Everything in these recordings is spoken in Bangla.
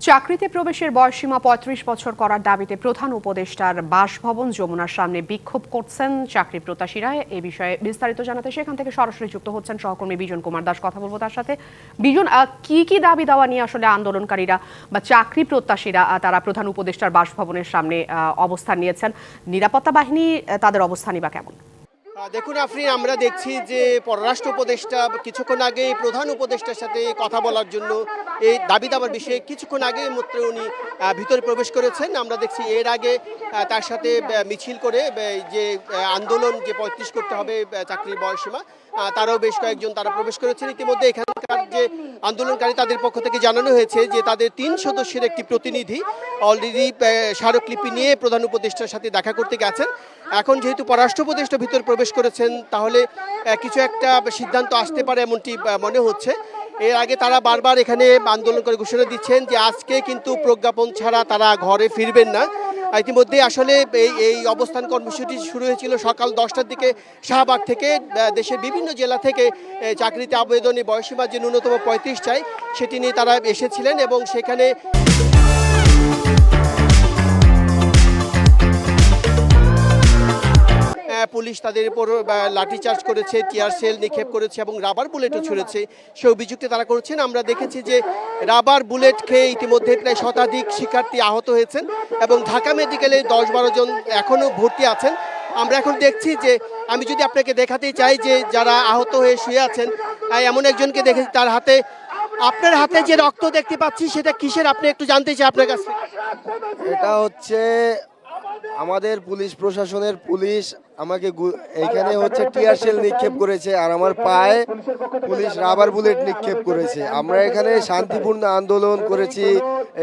চাকরিতে প্রবেশের বয়সসীমা পঁয়ত্রিশ বছর করার দাবিতে প্রধান উপদেষ্টার বাসভবন যমুনার সামনে বিক্ষোভ করছেন চাকরি প্রত্যাশীরা। এ বিষয়ে বিস্তারিত জানাতে সেখান থেকে সরাসরি যুক্ত হচ্ছেন সহকর্মী বিজন কুমার দাস। কথা বলব তার সাথে। বিজন কি কি দাবি দাওয়া নিয়ে আসলে আন্দোলনকারীরা বা চাকরি প্রত্যাশীরা তারা প্রধান উপদেষ্টার বাসভবনের সামনে অবস্থান নিয়েছেন? নিরাপত্তা বাহিনী তাদের অবস্থানই বা কেমন? দেখুন আফরিন, আমরা দেখছি যে পররাষ্ট্র উপদেষ্টা কিছুক্ষণ আগে প্রধান উপদেষ্টার সাথে কথা বলার জন্য এই দাবি দাবার বিষয়ে কিছুক্ষণ আগে মাত্র উনি ভিতরে প্রবেশ করেছেন। আমরা দেখছি এর আগে তার সাথে মিছিল করে যে আন্দোলন যে পঁয়ত্রিশ করতে হবে চাকরির বয়সীমা তারাও বেশ কয়েকজন তারা প্রবেশ করেছেন। ইতিমধ্যে এখানকার যে আন্দোলনকারী, তাদের পক্ষ থেকে জানানো হয়েছে যে তাদের তিন সদস্যের একটি প্রতিনিধি অলরেডি স্মারকলিপি নিয়ে প্রধান উপদেষ্টার সাথে দেখা করতে গেছেন। এখন যেহেতু পররাষ্ট্র উপদেষ্টা ভিতরে প্রবেশ করেছেন, তাহলে কিছু একটা সিদ্ধান্ত আসতে পারে এমনটি মনে হচ্ছে। এর আগে তারা বারবার এখানে আন্দোলন করে ঘোষণা দিচ্ছেন যে আজকে কিন্তু প্রজ্ঞাপন ছাড়া তারা ঘরে ফিরবেন না। ইতিমধ্যে আসলে এই এই অবস্থান কর্মসূচি শুরু হয়েছিল সকাল দশটার দিকে শাহবাগ থেকে। দেশের বিভিন্ন জেলা থেকে চাকরিতে আবেদনে বয়সীমা যে ন্যূনতম পঁয়ত্রিশ চাই, সেটি নিয়ে তারা এসেছিলেন এবং সেখানে পুলিশ তাদের উপর লাঠিচার্জ করেছে, টিয়ার সেল নিক্ষেপ করেছে এবং রাবার বুলেটও ছুঁড়েছে। সে অভিযুক্তি তারা করেছেন। আমরা দেখেছি যে রাবার বুলেট খেয়ে ইতিমধ্যে প্রায় শতাধিক শিক্ষার্থী আহত হয়েছেন এবং ঢাকা মেডিকেলে দশ বারো জন এখনও ভর্তি আছেন। আমরা এখন দেখছি যে, আমি যদি আপনাকে দেখাতে চাই যে যারা আহত হয়ে শুয়ে আছেন এমন একজনকে দেখেছি তার হাতে, আপনার হাতে যে রক্ত দেখতে পাচ্ছি সেটা কিসের? আপনি একটু জানতে চাই আপনার কাছে এটা হচ্ছে আমাদের পুলিশ, প্রশাসনের পুলিশ আমাকে এখানে হচ্ছে টিয়ার সেল নিক্ষেপ করেছে আর আমার পায়ে পুলিশ রাবার বুলেট নিক্ষেপ করেছে। আমরা এখানে শান্তিপূর্ণ আন্দোলন করেছি।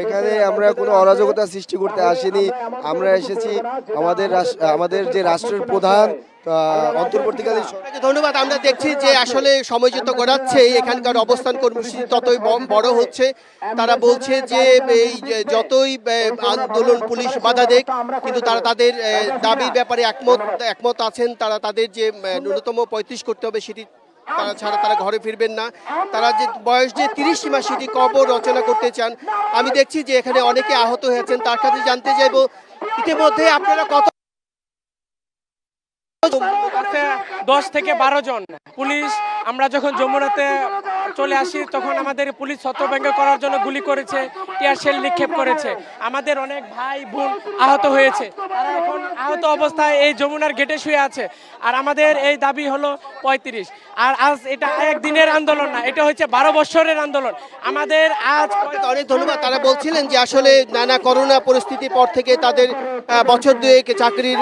এখানে আমরা কোনো অরাজকতা সৃষ্টি করতে আসিনি। আমরা এসেছি আমাদের আমাদের যে রাষ্ট্রের প্রধান অন্তর্বর্তীকালীন ধন্যবাদ। আমরা দেখছি যে আসলে সময় যত গড়াচ্ছে এখানকার অবস্থান কর্মসূচি ততই বড় হচ্ছে। তারা বলছে যে এই যতই আন্দোলন পুলিশ বাধা দেখ কিন্তু তারা তাদের দাবির ব্যাপারে একমত একমত আছেন। তারা তাদের যে ন্যূনতম পঁয়ত্রিশ করতে হবে সেটি তারা ছাড়া তারা ঘরে ফিরবেন না। তারা যে বয়স যে তিরিশ সীমা সেটি কবর রচনা করতে চান। আমি দেখছি যে এখানে অনেকে আহত হয়েছেন। তার কাছে জানতে চাইব ইতিমধ্যে আপনারা কত দশ থেকে বারো জন। পুলিশ আমরা যখন যমুনাতে চলে আসি, তখন আমাদের পুলিশ ছত্রভঙ্গ করার জন্য গুলি করেছে, টিয়ার শেল নিক্ষেপ করেছে। আমাদের অনেক ভাই, বোন আহত হয়েছে। তারা এখন আহত অবস্থায় এই যমুনার গেটে শুয়ে আছে। আর আমাদের এই দাবি হলো পঁয়ত্রিশ। আর আজ এটা একদিনের আন্দোলন না, এটা হচ্ছে বারো বছরের আন্দোলন। আমাদের আজ অনেক ধন্যবাদ। তারা বলছিলেন যে আসলে নানা করোনা পরিস্থিতির পর থেকে তাদের বছর দুয়েক চাকরির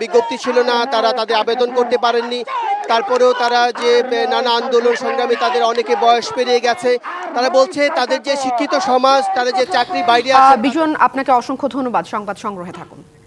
বিজ্ঞপ্তি ছিল না, তারা তাদের আবেদন করতে পারেননি। তারপরেও তারা যে নানা আন্দোলন সংগ্রামে তাদের অনেকে বয়স পেরিয়ে গেছে। তারা বলছে, তাদের যে শিক্ষিত সমাজ তারা যে চাকরি বাইরে ভীষণ আপনাকে অসংখ্য ধন্যবাদ সংবাদ সংগ্রহে থাকুন।